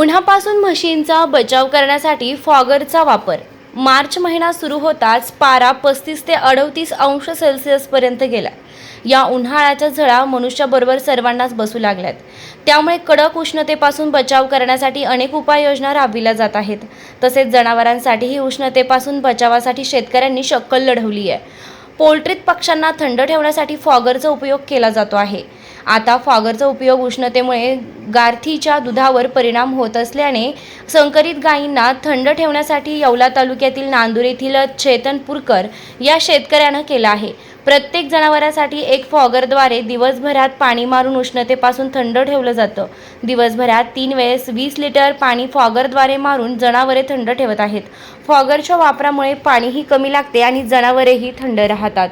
उन्हापासून म्हशींचा बचाव करण्यासाठी फॉगरचा वापर. मार्च महिना सुरू होताच पारा पस्तीस ते अडतीस अंश सेल्सिअसपर्यंत गेला. या उन्हाळ्याच्या झळा मनुष्याबरोबर सर्वांनाच बसू लागल्यात. त्यामुळे कडक उष्णतेपासून बचाव करण्यासाठी अनेक उपाययोजना राबविल्या जात आहेत. तसेच जनावरांसाठीही उष्णतेपासून बचावासाठी शेतकऱ्यांनी शक्कल लढवली आहे पोल्ट्रीत पक्ष्यांना थंड ठेवण्यासाठी फॉगरचा उपयोग केला जातो आहे. आता फॉगरचा उपयोग उष्णतेमुळे गारथीच्या दुधावर परिणाम होत असल्याने संकरित गायींना थंड ठेवण्यासाठी येवला तालुक्यातील नांदूर येथील चेतनपूरकर या शेतकऱ्यानं केला आहे. प्रत्येक जनावरासाठी एक फॉगरद्वारे दिवसभरात पाणी मारून उष्णतेपासून थंड ठेवलं जातं. दिवसभरात तीन वेळेस वीस लिटर पाणी फॉगरद्वारे मारून जनावरे थंड ठेवत आहेत. फॉगरच्या वापरामुळे पाणीही कमी लागते आणि जनावरेही थंड राहतात.